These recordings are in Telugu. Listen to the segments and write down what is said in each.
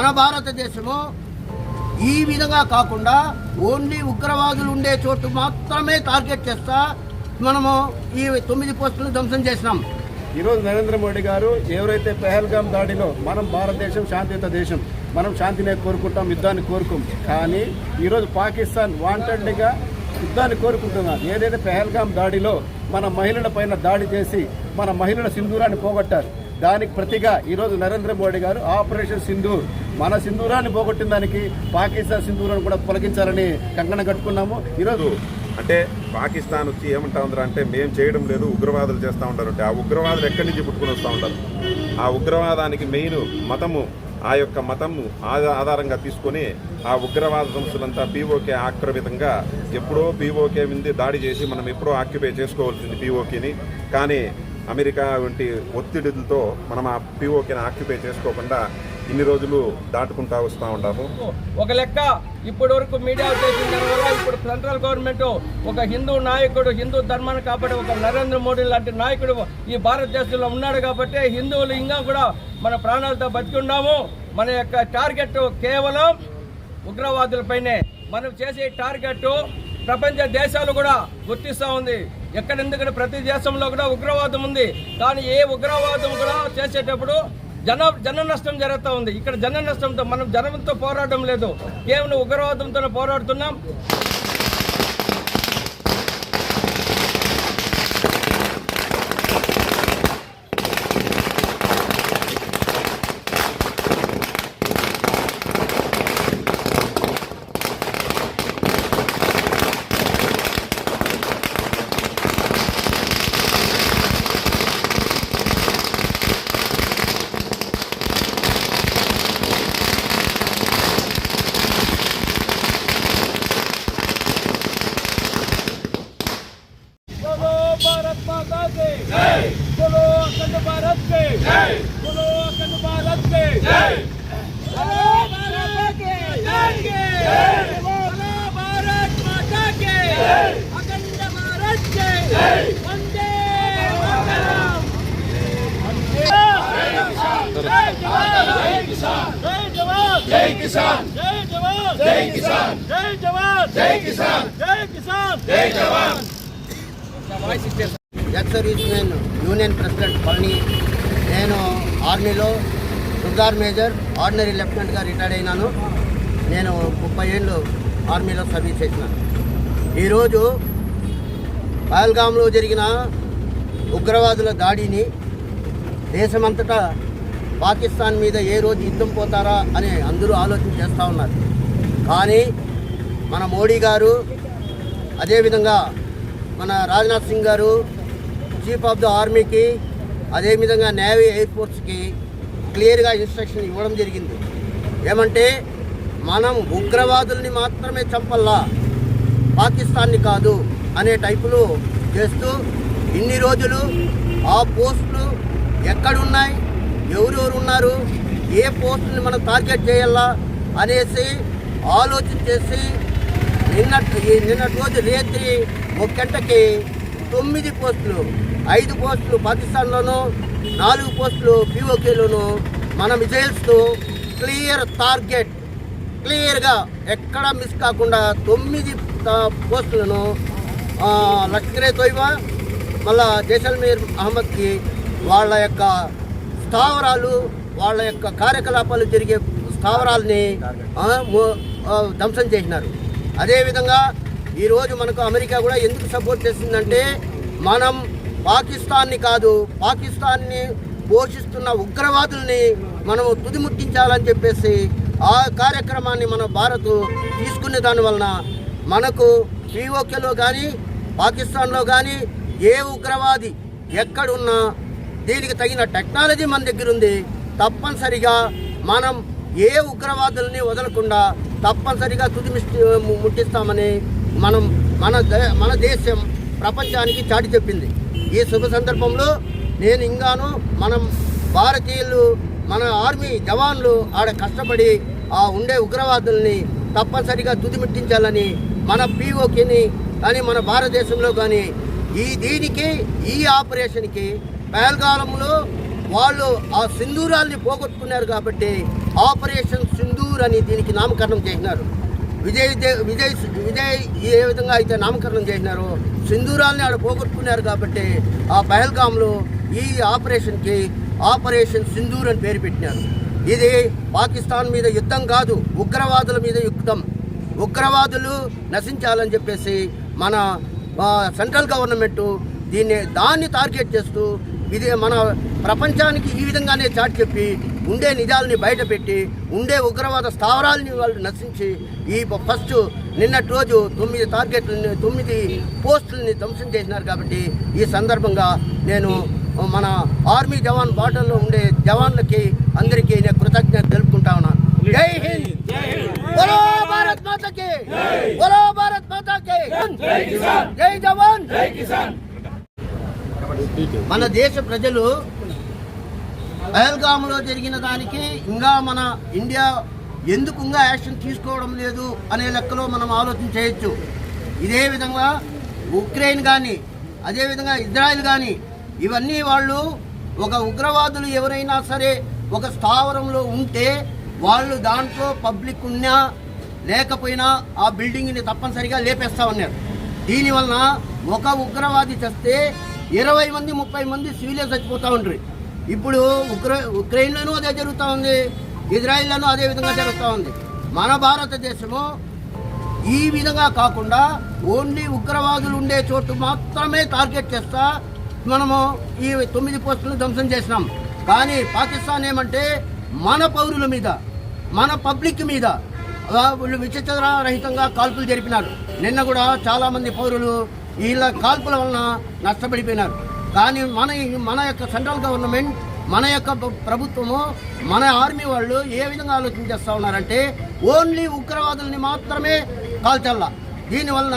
మన భారతదేశము ఈ విధంగా కాకుండా ఓన్లీ ఉగ్రవాదులు ఉండే చోటు మాత్రమే టార్గెట్ చేస్తా మనము ఈ తొమ్మిది పోస్టులు ధ్వంసం చేసినాం. ఈరోజు నరేంద్ర మోడీ గారు ఎవరైతే పెహల్గాం దాడిలో మనం భారతదేశం శాంతియుత దేశం మనం శాంతినే కోరుకుంటాం యుద్ధాన్ని కోరుకోం. కానీ ఈరోజు పాకిస్తాన్ వాంటెడ్గా యుద్ధాన్ని కోరుకుంటున్నారు. ఏదైతే పెహల్గాం దాడిలో మన మహిళల పైన దాడి చేసి మన మహిళల సింధూరాన్ని పోగొట్టారు దానికి ప్రతిగా ఈరోజు నరేంద్ర మోడీ గారు ఆపరేషన్ సింధూర్ మన సింధూరాన్ని పోగొట్టిన దానికి పాకిస్తాన్ సింధూరాన్ని కూడా తొలగించాలని కంకణం కట్టుకున్నాము. ఈరోజు అంటే పాకిస్తాన్ వచ్చి ఏమంటా ఉందా అంటే మేము చేయడం లేదు ఉగ్రవాదులు చేస్తూ ఉంటారు అంటే ఆ ఉగ్రవాదులు ఎక్కడి నుంచి పుట్టుకుని వస్తూ ఉంటారు? ఆ ఉగ్రవాదానికి మెయిన్ మతము ఆ యొక్క మతము ఆధారంగా తీసుకొని ఆ ఉగ్రవాద సంస్థలంతా పీఓకే ఆక్రమితంగా ఎప్పుడో పీఓకే మీద దాడి చేసి మనం ఎప్పుడో ఆక్యుపై చేసుకోవాల్సింది పీఓకేని. కానీ అమెరికా వంటి ఒత్తిడిలతో మనం ఆ పీఓకేని ఆక్యుపై చేసుకోకుండా ఇన్ని రోజులు దాటుకుంటా వస్తూ ఉంటాము ఒక లెక్క ఇప్పటి వరకు మీడియా చేసిన దానివల్ల ఇప్పుడు సెంట్రల్ గవర్నమెంట్ ఒక హిందూ నాయకుడు హిందూ ధర్మాన్ని కాపాడే ఒక నరేంద్ర మోడీ లాంటి నాయకుడు ఈ భారతదేశంలో ఉన్నాడు కాబట్టి హిందువులు ఇంకా కూడా మన ప్రాణాలతో బతికి ఉన్నాము. మన యొక్క టార్గెట్ కేవలం ఉగ్రవాదులపైనే మనం చేసే టార్గెట్ ప్రపంచ దేశాలు కూడా గుర్తిస్తూ ఉంది. ఎక్కడ ఎందుకంటే ప్రతి దేశంలో కూడా ఉగ్రవాదం ఉంది. కానీ ఏ ఉగ్రవాదం కూడా చేసేటప్పుడు జన జన నష్టం జరుగుతూ ఉంది. ఇక్కడ జన నష్టంతో మనం జనంతో పోరాటం లేదు. కేవలం ఉగ్రవాదంతో పోరాడుతున్నాం. అందరూ ఎక్స్ యూనియన్ ప్రెసిడెంట్ పళని నేను ఆర్మీలో సుగార్ మేజర్ ఆర్డినరీ లెఫ్టినెంట్గా రిటైర్ అయినాను నేను ముప్పై ఏళ్ళు ఆర్మీలో సర్వీస్ చేసినాను ఈరోజు పహల్గామ్లో జరిగిన ఉగ్రవాదుల దాడిని దేశమంతటా పాకిస్తాన్ మీద ఏ రోజు యుద్ధం పోతారా అని అందరూ ఆలోచన చేస్తూ ఉన్నారు. కానీ మన మోడీ గారు అదేవిధంగా మన రాజ్నాథ్ సింగ్ గారు చీఫ్ ఆఫ్ ద ఆర్మీకి అదేవిధంగా నేవీ ఎయిర్ ఫోర్స్కి క్లియర్గా ఇన్స్ట్రక్షన్ ఇవ్వడం జరిగింది. ఏమంటే మనం ఉగ్రవాదుల్ని మాత్రమే చంపల్లా పాకిస్తాన్ని కాదు అనే టైపులో చేస్తూ ఇన్ని రోజులు ఆ పోస్టులు ఎక్కడున్నాయి ఎవరెవరు ఉన్నారు? ఏ పోస్టుని మనం టార్గెట్ చేయాలా అనేసి ఆలోచన చేసి నిన్న నిన్నటి రోజు రేత్రి ఒక గంటకి తొమ్మిది పోస్టులు ఐదు పోస్టులు పాకిస్తాన్లోను నాలుగు పోస్టులు పీఓకేలోను మనం మిజైల్స్తో క్లియర్ టార్గెట్ క్లియర్గా ఎక్కడ మిస్ కాకుండా తొమ్మిది పోస్టులను ఆ, లష్కరే తోయిబా మళ్ళా జైసల్మీర్ అహ్మద్కి వాళ్ళ యొక్క స్థావరాలు వాళ్ళ యొక్క కార్యకలాపాలు జరిగే స్థావరాలని ధ్వంసం చేసినారు. అదేవిధంగా ఈరోజు మనకు అమెరికా కూడా ఎందుకు సపోర్ట్ చేసిందంటే మనం పాకిస్తాన్ని కాదు పాకిస్తాన్ని పోషిస్తున్న ఉగ్రవాదుల్ని మనము తుదిముట్టించాలని చెప్పేసి ఆ కార్యక్రమాన్ని మన భారత్ తీసుకునే దానివలన మనకు పీఓకేలో కానీ పాకిస్తాన్లో కానీ ఏ ఉగ్రవాది ఎక్కడున్నా దీనికి తగిన టెక్నాలజీ మన దగ్గర ఉంది. తప్పనిసరిగా మనం ఏ ఉగ్రవాదుల్ని వదలకుండా తప్పనిసరిగా తుది ముట్టిస్తామని మనం మన దే- మన దేశం ప్రపంచానికి చాటి చెప్పింది. ఈ శుభ సందర్భంలో నేను ఇంకాను మనం భారతీయులు మన ఆర్మీ జవాన్లు ఆడ కష్టపడి ఆ ఉండే ఉగ్రవాదుల్ని తప్పనిసరిగా తుదిమిట్టించాలని మన పీఓకేని కానీ మన భారతదేశంలో కానీ ఈ దీనికి ఈ ఆపరేషన్కి పహల్గాలంలో వాళ్ళు ఆ సింధూరాల్ని పోగొట్టుకున్నారు కాబట్టి ఆపరేషన్ సింధూర్ అని దీనికి నామకరణం చేసినారు. విజయ్ విజయ్ విజయ్ ఏ విధంగా అయితే నామకరణం చేసినారో సింధూరాల్ని ఆడ పోగొట్టుకున్నారు కాబట్టి ఆ పహల్గామ్లో ఈ ఆపరేషన్కి ఆపరేషన్ సింధూర్ అని పేరు పెట్టినారు. ఇది పాకిస్తాన్ మీద యుద్ధం కాదు ఉగ్రవాదుల మీద యుద్ధం. ఉగ్రవాదులు నశించాలని చెప్పేసి మన సెంట్రల్ గవర్నమెంట్ దీన్ని దాన్ని టార్గెట్ చేస్తూ ఇది మన ప్రపంచానికి ఈ విధంగానే చాటి చెప్పి ఉండే నిజాలని బయటపెట్టి ఉండే ఉగ్రవాద స్థావరాలని వాళ్ళు నశించి ఈ ఫస్ట్ నిన్నటి రోజు తొమ్మిది టార్గెట్లని తొమ్మిది పోస్టులని ధ్వంసం చేసినారు కాబట్టి ఈ సందర్భంగా నేను మన ఆర్మీ జవాన్ బార్డర్లో ఉండే జవాన్లకి అందరికీ నేను కృతజ్ఞత తెలుపుకుంటా ఉన్నాను జై హింద్! భారత్ జై జవాన్! జై కిసాన్! మన దేశ ప్రజలు పహల్గామ్లో జరిగిన దానికి ఇంకా మన ఇండియా ఎందుకు ఇంకా యాక్షన్ తీసుకోవడం లేదు అనే లెక్కలో మనం ఆలోచన చేయొచ్చు. ఇదే విధంగా ఉక్రెయిన్ కానీ అదేవిధంగా ఇజ్రాయెల్ కానీ ఇవన్నీ వాళ్ళు ఒక ఉగ్రవాదులు ఎవరైనా సరే ఒక స్థావరంలో ఉంటే వాళ్ళు దాంట్లో పబ్లిక్ ఉన్నా లేకపోయినా ఆ బిల్డింగ్ని తప్పనిసరిగా లేపేస్తా ఉన్నారు. దీనివలన ఒక ఉగ్రవాది చస్తే ఇరవై మంది ముప్పై మంది సివిలియన్స్ చచ్చిపోతూ ఉంటారు ఇప్పుడు ఉక్ర ఉక్రెయిన్లోనూ అదే జరుగుతూ ఉంది. ఇజ్రాయిల్లోనూ అదే విధంగా జరుగుతూ ఉంది. మన భారతదేశము ఈ విధంగా కాకుండా ఓన్లీ ఉగ్రవాదులు ఉండే చోటు మాత్రమే టార్గెట్ చేస్తా మనము ఈ తొమ్మిది పోస్టులు ధ్వంసం చేసినాం. కానీ పాకిస్తాన్ ఏమంటే మన పౌరుల మీద మన పబ్లిక్ మీద వాళ్ళు విచిత్ర రహితంగా కాల్పులు జరిపినారు. నిన్న కూడా చాలామంది పౌరులు వీళ్ళ కాల్పుల వలన నష్టపడిపోయినారు. కానీ మన మన యొక్క సెంట్రల్ గవర్నమెంట్ మన యొక్క ప్ర- ప్రభుత్వము మన ఆర్మీ వాళ్ళు ఏ విధంగా ఆలోచన చేస్తూ ఉన్నారంటే ఓన్లీ ఉగ్రవాదుల్ని మాత్రమే కాల్చల్లా దీనివలన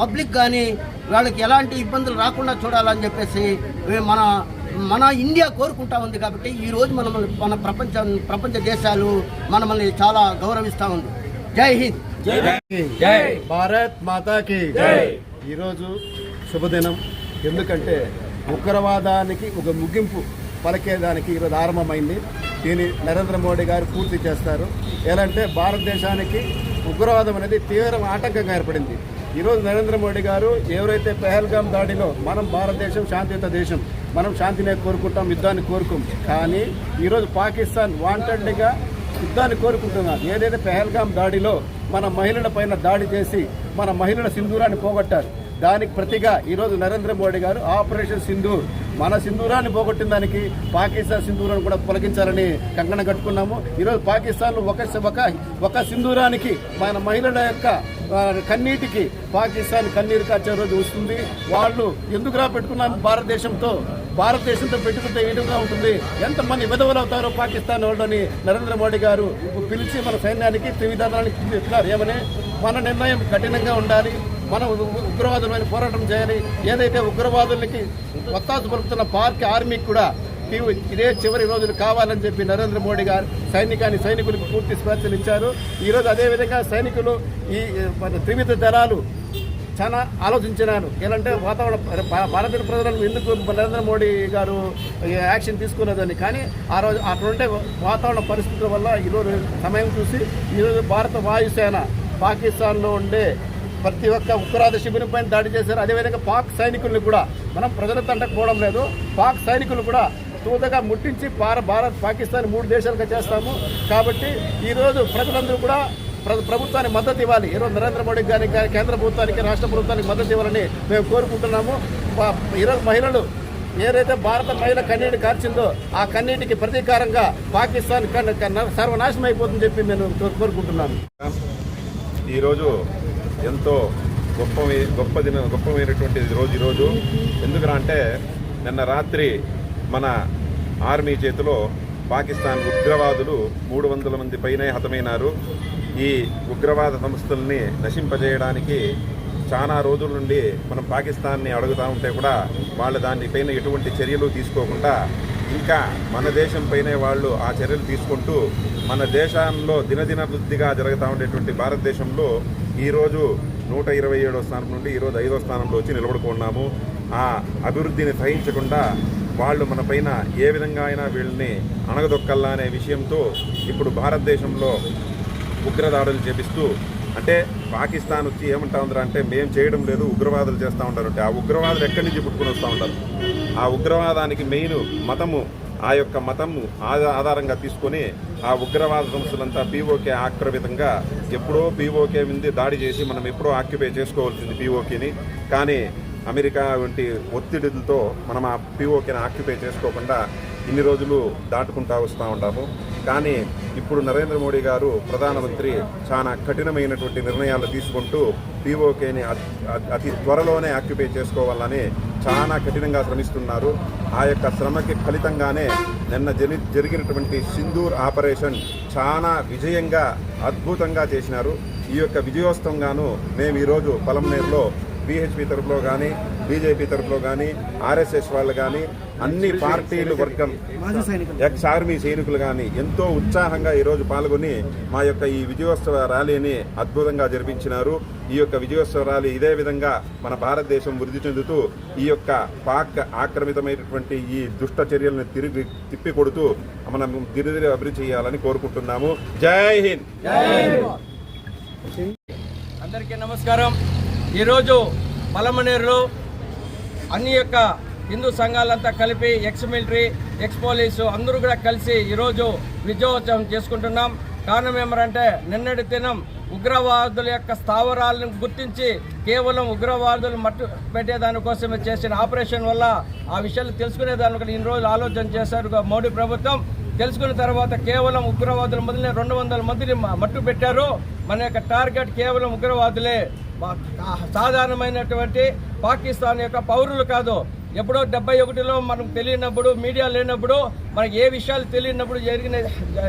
పబ్లిక్ కానీ వాళ్ళకి ఎలాంటి ఇబ్బందులు రాకుండా చూడాలని చెప్పేసి మన మన ఇండియా కోరుకుంటా ఉంది కాబట్టి ఈ రోజు మనం మన ప్రపంచ ప్రపంచ దేశాలు మనల్ని చాలా గౌరవిస్తూ ఉంది. జై హింద్. జై భారత్ మాతాకి. ఈరోజు శుభదినం. ఎందుకంటే ఉగ్రవాదానికి ఒక ముగింపు పలికేదానికి ఈరోజు ఆరంభమైంది. దీన్ని నరేంద్ర మోడీ గారు పూర్తి చేస్తారు. ఎలా అంటే భారతదేశానికి ఉగ్రవాదం అనేది తీవ్ర ఆటంకంగా ఏర్పడింది. ఈరోజు నరేంద్ర మోడీ గారు ఎవరైతే పెహల్గాం దాడిలో మనం భారతదేశం శాంతియుత దేశం మనం శాంతినే కోరుకుంటాం యుద్ధాన్ని కోరుకోం కానీ ఈరోజు పాకిస్తాన్ వాంటెడ్గా యుద్ధాన్ని కోరుకుంటున్నారు. ఏదైతే పెహల్గాం దాడిలో మన మహిళల పైన దాడి చేసి మన మహిళల సింధూరాన్ని పోగొట్టారు. దానికి ప్రతిగా ఈరోజు నరేంద్ర మోడీ గారు ఆపరేషన్ సింధూర్. మన సింధూరాన్ని పోగొట్టిన దానికి పాకిస్తాన్ సింధూరాన్ని కూడా తొలగించాలని కంకణ కట్టుకున్నాము. ఈరోజు పాకిస్తాన్ ఒక ఒక ఒక సింధూరానికి మన మహిళల యొక్క కన్నీటికి పాకిస్తాన్ కన్నీరు కాచే రోజు వస్తుంది. వాళ్ళు ఎందుకు రా భారతదేశంతో? భారతదేశంతో పెట్టుకుంటే ఏడుగా విధంగా ఉంటుంది. ఎంతమంది విధవలు అవుతారో పాకిస్తాన్ వాళ్ళని నరేంద్ర మోడీ గారు పిలిచి మన సైన్యానికి త్రివిధానానికి చెప్తున్నారు ఏమని? మన నిర్ణయం కఠినంగా ఉండాలి. మనం ఉ- ఉగ్రవాదులమైన పోరాటం చేయాలి. ఏదైతే ఉగ్రవాదులకి ఒత్తాసు పలుకుతున్న పార్క్ ఆర్మీకి కూడా ఇవి- ఇదే చివరి రోజులు కావాలని చెప్పి నరేంద్ర మోడీ గారు సైనికాన్ని సైనికులకు పూర్తి స్వేచ్ఛలు ఇచ్చారు. ఈరోజు అదేవిధంగా సైనికులు ఈ మన త్రివిధ దళాలు చాలా ఆలోచించినారు. ఏంటంటే వాతావరణ భా- భారతీయ ప్రజలను ఎందుకు నరేంద్ర మోడీ గారు యాక్షన్ తీసుకున్నదని. కానీ ఆ రోజు అటువంటి వాతావరణ పరిస్థితుల వల్ల ఈరోజు సమయం చూసి ఈరోజు భారత వాయుసేన పాకిస్తాన్లో ఉండే ప్రతి ఒక్క ఉగ్రవాద శిబిరం పైన దాడి చేశారు. అదేవిధంగా పాక్ సైనికుల్ని కూడా మనం ప్రజల తంటకపోవడం లేదు. పాక్ సైనికులు కూడా తూతగా ముట్టించి భార భారత్ పాకిస్తాన్ మూడు దేశాలుగా చేస్తాము. కాబట్టి ఈరోజు ప్రజలందరూ కూడా ప్ర- ప్రభుత్వానికి మద్దతు ఇవ్వాలి. ఈరోజు నరేంద్ర మోడీ గారికి కానీ కేంద్ర ప్రభుత్వానికి రాష్ట్ర ప్రభుత్వానికి మద్దతు ఇవ్వాలని మేము కోరుకుంటున్నాము. ఈరోజు మహిళలు ఏదైతే భారత మహిళ కన్నీటి కార్చిందో ఆ కన్నీటికి ప్రతీకారంగా పాకిస్తాన్ కన్- సర్వనాశనం అయిపోతుందని చెప్పి నేను కోరుకుంటున్నాను ఈరోజు ఎంతో గొప్ప గొప్ప దిన గొప్పమైనటువంటి రోజు ఈరోజు. ఎందుకురా అంటే నిన్న రాత్రి మన ఆర్మీ చేతిలో పాకిస్తాన్ ఉగ్రవాదులు మూడు వందల మంది పైనే హతమైనారు. ఈ ఉగ్రవాద సంస్థల్ని నశింపజేయడానికి చాలా రోజుల నుండి మనం పాకిస్తాన్ని అడుగుతూ ఉంటే కూడా వాళ్ళు దానిపైన ఎటువంటి చర్యలు తీసుకోకుండా ఇంకా మన దేశం పైనే వాళ్ళు ఆ చర్యలు తీసుకుంటూ మన దేశంలో దినదిన వృద్ధిగా జరుగుతూ ఉండేటువంటి భారతదేశంలో ఈరోజు నూట ఇరవై ఏడో స్థానం నుండి ఈరోజు ఐదో స్థానంలో వచ్చి నిలబడుకున్నాము ఆ అభివృద్ధిని సహించకుండా వాళ్ళు మన పైన ఏ విధంగా అయినా వీళ్ళని అణగదొక్కల్లా అనే విషయంతో ఇప్పుడు భారతదేశంలో ఉగ్రదాడులు చేపిస్తూ అంటే పాకిస్తాన్ వచ్చి ఏమంటా ఉందరా అంటే మేము చేయడం లేదు ఉగ్రవాదులు చేస్తూ ఉంటారు. అంటే ఆ ఉగ్రవాదులు ఎక్కడి నుంచి పుట్టుకొని వస్తూ ఉంటారు? ఆ ఉగ్రవాదానికి మెయిన్ మతము ఆ యొక్క మతము ఆధారంగా తీసుకొని ఆ ఉగ్రవాద సంస్థలంతా పీఓకే ఆక్రమితంగా ఎప్పుడో పీఓకే మీద దాడి చేసి మనం ఎప్పుడో ఆక్యుపై చేసుకోవాల్సింది పీఓకేని. కానీ అమెరికా వంటి ఒత్తిడిలతో మనం ఆ పీఓకేని ఆక్యుపై చేసుకోకుండా ఇన్ని రోజులు దాటుకుంటా వస్తూ ఉంటాము. కానీ ఇప్పుడు నరేంద్ర మోడీ గారు ప్రధానమంత్రి చాలా కఠినమైనటువంటి నిర్ణయాలు తీసుకుంటూ పీఓకేని అతి త్వరలోనే ఆక్యుపై చేసుకోవాలని చాలా కఠినంగా శ్రమిస్తున్నారు. ఆ యొక్క శ్రమకి ఫలితంగానే నిన్న జరి జరిగినటువంటి సింధూర్ ఆపరేషన్ చాలా విజయంగా అద్భుతంగా చేసినారు. ఈ యొక్క విజయోత్సవంగాను మేము ఈరోజు పొలంనేరులో బీహెచ్పీ తరఫులో కానీ బీజేపీ తరఫులో కానీ ఆర్ఎస్ఎస్ వాళ్ళు కానీ అన్ని పార్టీలు వర్గం ఎక్స్ ఆర్మీ సైనికులు కానీ ఎంతో ఉత్సాహంగా ఈరోజు పాల్గొని మా యొక్క ఈ విజయోత్సవ ర్యాలీని అద్భుతంగా జరిపించినారు. ఈ యొక్క విజయోత్సవ ర్యాలీ ఇదే విధంగా మన భారతదేశం వృద్ధి చెందుతూ ఈ యొక్క పాక్ ఆక్రమితమైనటువంటి ఈ దుష్ట చర్యలను తిరిగి తిప్పికొడుతూ మనం దిరిదిరి అభివృద్ధి చేయాలని కోరుకుంటున్నాము. జై హింద్! అందరికీ నమస్కారం. ఈరోజు పలమనేరులో అన్ని యొక్క హిందూ సంఘాలంతా కలిపి ఎక్స్ మిలిటరీ ఎక్స్ పోలీసు అందరూ కూడా కలిసి ఈరోజు విజయోత్సవం చేసుకుంటున్నాం. కారణం ఏమరంటే నిన్నటి దినం ఉగ్రవాదుల యొక్క స్థావరాలను గుర్తించి కేవలం ఉగ్రవాదులు మట్టు పెట్టేదానికోసమే చేసిన ఆపరేషన్ వల్ల ఆ విషయాలు తెలుసుకునే దానికి ఇన్ని రోజులు ఆలోచన చేశారు మోడీ ప్రభుత్వం. తెలుసుకున్న తర్వాత కేవలం ఉగ్రవాదుల మొదలై రెండు వందల మందిని మట్టు పెట్టారు మన యొక్క టార్గెట్ కేవలం ఉగ్రవాదులే. సాధారణమైనటువంటి పాకిస్తాన్ యొక్క పౌరులు కాదు. ఎప్పుడో డెబ్బై ఒకటిలో మనకు తెలియనప్పుడు మీడియా లేనప్పుడు మనకి ఏ విషయాలు తెలియనప్పుడు జరిగిన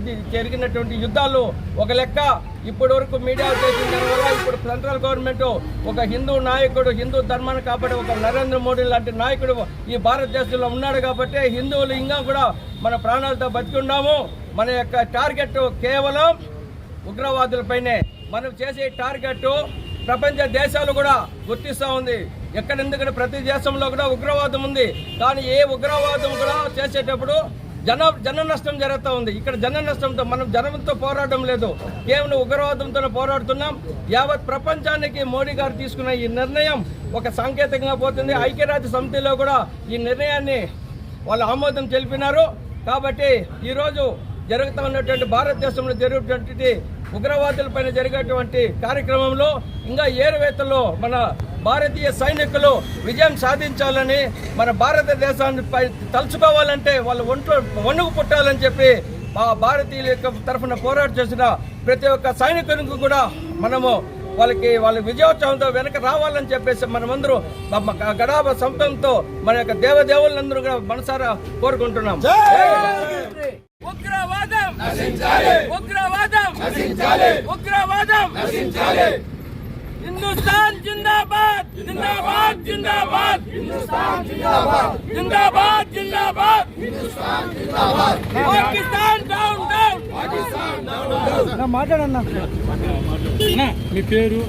ఇది జరిగినటువంటి యుద్ధాలు ఒక లెక్క. ఇప్పటి వరకు మీడియా చేసిన దానివల్ల ఇప్పుడు సెంట్రల్ గవర్నమెంట్ ఒక హిందూ నాయకుడు హిందూ ధర్మాన్ని కాపాడే ఒక నరేంద్ర మోడీ లాంటి నాయకుడు ఈ భారతదేశంలో ఉన్నాడు కాబట్టి హిందువులు ఇంకా కూడా మన ప్రాణాలతో బతికున్నాము మన యొక్క టార్గెట్ కేవలం ఉగ్రవాదులపైనే. మనం చేసే టార్గెట్ ప్రపంచ దేశాలు కూడా గుర్తిస్తూ ఉంది. ఎక్కడెందుకంటే ప్రతి దేశంలో కూడా ఉగ్రవాదం ఉంది. కానీ ఏ ఉగ్రవాదం కూడా చేసేటప్పుడు జన జన నష్టం జరుగుతూ ఉంది. ఇక్కడ జన నష్టంతో మనం జనంతో పోరాటం లేదు. కేవలం ఉగ్రవాదంతో పోరాడుతున్నాం. యావత్ ప్రపంచానికి మోడీ గారు తీసుకున్న ఈ నిర్ణయం ఒక సాంకేతికంగా పోతుంది. ఐక్యరాజ్య సమితిలో కూడా ఈ నిర్ణయాన్ని వాళ్ళు ఆమోదం తెలిపినారు. కాబట్టి ఈరోజు జరుగుతూ ఉన్నటువంటి భారతదేశంలో జరుగుతున్నటువంటి ఉగ్రవాదులపైన జరిగేటువంటి కార్యక్రమంలో ఇంకా ఏరువేతల్లో మన భారతీయ సైనికులు విజయం సాధించాలని మన భారతదేశాన్ని తలుచుకోవాలంటే వాళ్ళ ఒంట్లో వణుకు పుట్టాలని చెప్పి మా భారతీయుల యొక్క తరఫున పోరాటం చేసిన ప్రతి ఒక్క సైనికునికి కూడా మనము వాళ్ళకి వాళ్ళ విజయోత్సవంతో వెనక రావాలని చెప్పేసి మనమందరూ మా గడాభ సొంతంతో మన యొక్క దేవదేవులందరూ కూడా మనసారా కోరుకుంటున్నాం. ఉగ్రవాదం! ఉగ్రవాదం! ఉగ్రవాదం! హిందుస్థాన్ జిందాబాద్! జిందాబాద్ జిందాబాద్. హిందుస్థాన్ జిందాబాద్. జిందాబాద్! జిందాబాద్! హిందుస్థాన్ జిందాబాద్. పాకిస్తాన్ డౌన్ డౌన్ మాట్లాడన్నా? మీ పేరు?